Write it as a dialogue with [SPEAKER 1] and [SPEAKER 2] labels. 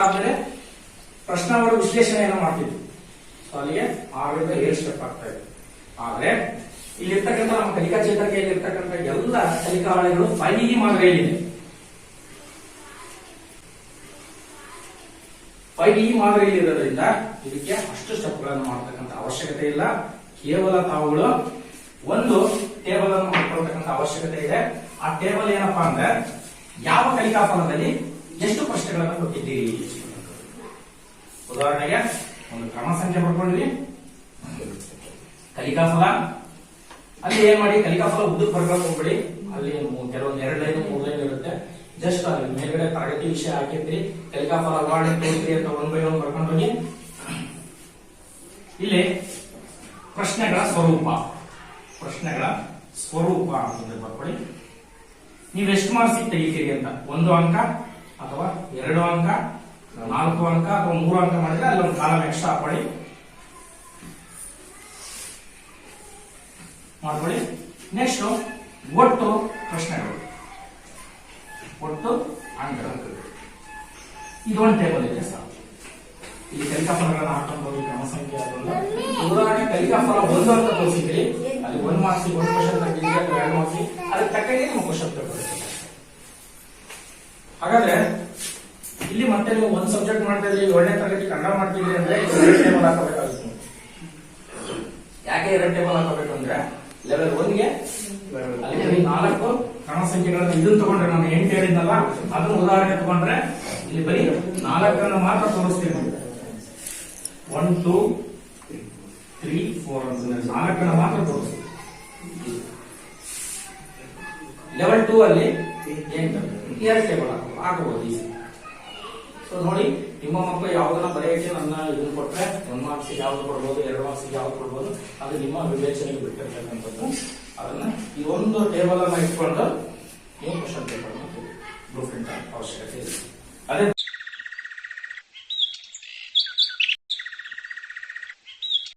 [SPEAKER 1] ಆದ್ಮೇಲೆ ಪ್ರಶ್ನಾವಳಿ ವಿಶ್ಲೇಷಣೆಯನ್ನು ಮಾಡ್ತಿದ್ವಿ ಸೊ ಅಲ್ಲಿಗೆ ಆರರಿಂದ ಏಳು ಸ್ಟೆಪ್ ಆಗ್ತಾ ಇದೆ. ಆದ್ರೆ ಇಲ್ಲಿರ್ತಕ್ಕಂಥ ನಮ್ಮ ಕಲಿಕಾ ಚೇತರಿಕೆಯಲ್ಲಿ ಇರ್ತಕ್ಕಂಥ ಎಲ್ಲ ಕಲಿಕಾವಳಿಗಳು ಇ ಮಾದರಿಯಲ್ಲಿದೆ ಫೈವ್ ಮಾದರಿಯಲ್ಲಿ ಇರೋದ್ರಿಂದ ಇದಕ್ಕೆ ಅಷ್ಟು ಸ್ಟೆಪ್ಗಳನ್ನು ಮಾಡತಕ್ಕಂಥ ಅವಶ್ಯಕತೆ ಇಲ್ಲ. ಕೇವಲ ತಾವುಗಳು ಒಂದು ಟೇಬಲ್ ಅನ್ನು ಮಾಡ್ಕೊಳ್ತಕ್ಕಂಥ ಅವಶ್ಯಕತೆ ಇದೆ. ಆ ಟೇಬಲ್ ಏನಪ್ಪಾ ಅಂದ್ರೆ ಯಾವ ಕಲಿಕಾ ಫಲದಲ್ಲಿ ಎಷ್ಟು ಪ್ರಶ್ನೆಗಳನ್ನು ಕೊಟ್ಟಿದ್ದೀರಿ ಉದಾಹರಣೆಗೆ ಒಂದು ಕ್ರಮ ಸಂಖ್ಯೆ ಪಡ್ಕೊಂಡ್ರಿ. ಕಲಿಕಾ ಫಲ. ಅಲ್ಲಿ ಏನ್ ಮಾಡಿ? ಕಲಿಕಾ ಫಲ ಉದ್ದಕ್ಕೆ ಬರ್ಕೊಂಡು ಹೋಗ್ಬಿಡಿ ಅಲ್ಲಿ ಕೆಲವೊಂದು ಎರಡು ಲೈನ್, ಮೂರು ಲೈನ್ ಇರುತ್ತೆ. ಜಸ್ಟ್ ಅಲ್ಲಿ ಮೇಲ್ಗಡೆ ತರಗತಿ ವಿಷಯ ಹಾಕಿದ್ರಿ. ಕಲಿಕಾ ಫಲ ವಾರ್ಡ್ ತೋರಿಸ್ರಿ ಅಂತ ಒನ್ ಬೈ ಒಂದು ಬರ್ಕೊಂಡು ಹೋಗಿ. ಇಲ್ಲಿ ಪ್ರಶ್ನೆಗಳ ಸ್ವರೂಪ. ಪ್ರಶ್ನೆಗಳ ಸ್ವರೂಪ ಅಂತಂದ್ರೆ ಬರ್ಕೊಳ್ಳಿ. ನೀವು ಎಷ್ಟು ಮಾರ್ಕ್ಸ್ ತೆಗಿತೀರಿ ಅಂತ? ಒಂದು ಅಂಕ ಅಥವಾ ಎರಡು ಅಂಕ, ನಾಲ್ಕು ಅಂಕ ಅಥವಾ ಮೂರು ಅಂಕ ಮಾಡಿದ್ರೆ ಅಲ್ಲಿ ಒಂದು ಕಾಲಮ್ ಎಕ್ಸ್ಟ್ರಾ ಹಾಕೊಳ್ಳಿ. ಮಾಡ್ಕೊಳ್ಳಿ. ನೆಕ್ಸ್ಟ್ ಒಟ್ಟು ಪ್ರಶ್ನೆಗಳು. ಒಟ್ಟು ಅಂಕಗಳು. ಇದೊಂದು ಟೇಬಲ್ ಇದೆ ಸರ್. ಈ ಕಲಿಕಾಫಲಗಳನ್ನ ಹಾಕೊಂಡು ಕ್ರಮ ಸಂಖ್ಯೆ ಅದೊಂದು ಉದಾಹರಣೆ ಕಲಿಕಾಫಲ ಒಂದು ಅಂತ ತೋರಿಸಿದ್ರಿ. ಅಲ್ಲಿ ಒಂದು ಮಾರ್ಕ್ಸ್ ಒಂದು ಕ್ವಶನ್ ತೆಗೆದಿದ್ರೆ ಅಥವಾ ಎರಡು ಮಾರ್ಕ್ಸ್ ಅದಕ್ಕೆ ತಕ್ಕಂಗೆ ನಿಮ್ಗೆ ಕ್ವಶನ್ ಇರುತ್ತೆ ಹಾಗಾದ್ರೆ ಇಲ್ಲಿ ಮತ್ತೆ ನೀವು ಒಂದ್ ಸಬ್ಜೆಕ್ಟ್ ಮಾಡ್ತಾ ಇದ್ರಿ ಒಳ್ಳೆ ತರಗತಿ ಕನ್ನಡ ಮಾಡ್ತಿದ್ರಿ ಅಂದ್ರೆ ಎರಡು ಟೇಬಲ್ ಹಾಕಬೇಕಾಗುತ್ತೆ. ಯಾಕೆ ಎರಡು ಟೇಬಲ್ ಹಾಕಬೇಕು ಅಂದ್ರೆ ಲೆವೆಲ್ ಒನ್ಗೆ ಅಲ್ಲಿ ನಾಲ್ಕು ಕ್ರಮ ಸಂಖ್ಯೆಗಳನ್ನು ಇದನ್ನ ತಗೊಂಡ್ರೆ ನಾನು ಎಂಟು ಹೇಳಿದ್ನಲ್ಲ, ಅದನ್ನ ಉದಾಹರಣೆ ತಗೊಂಡ್ರೆ ಇಲ್ಲಿ ಬರೀ ನಾಲ್ಕನ್ನು ಮಾತ್ರ ತೋರಿಸ್ತೀನಿ. ಒನ್ ಟೂ ತ್ರೀ ಫೋರ್ ನಾಲ್ಕನ್ನು ಮಾತ್ರ ತೋರಿಸ್ತೀನಿ. ಲೆವೆಲ್ ಟೂ ಅಲ್ಲಿ ಎಂಟು. ಎರಡು ಟೇಬಲ್ ಹಾಕಬಹುದು ಈಸಿ ಸೊ ನೋಡಿ, ನಿಮ್ಮ ಮಕ್ಕಳು ಯಾವ್ದನ್ನ ಬರೆಯಕ್ಕೆ ನನ್ನ ಇದನ್ನ ಕೊಟ್ರೆ ಒಂದ್ ಮಾರ್ಕ್ಸ್ ಯಾವ್ದು ಕೊಡ್ಬೋದು, ಎರಡು ಮಾರ್ಕ್ಸ್ ಯಾವ್ದು ಕೊಡ್ಬೋದು, ಅದು ನಿಮ್ಮ ವಿವೇಚನೆಗೆ ಬಿಟ್ಟಿರ್ತಕ್ಕಂಥದ್ದು. ಅದನ್ನ ಈ ಒಂದು ಟೇಬಲ್ ಅನ್ನ ಇಟ್ಕೊಂಡು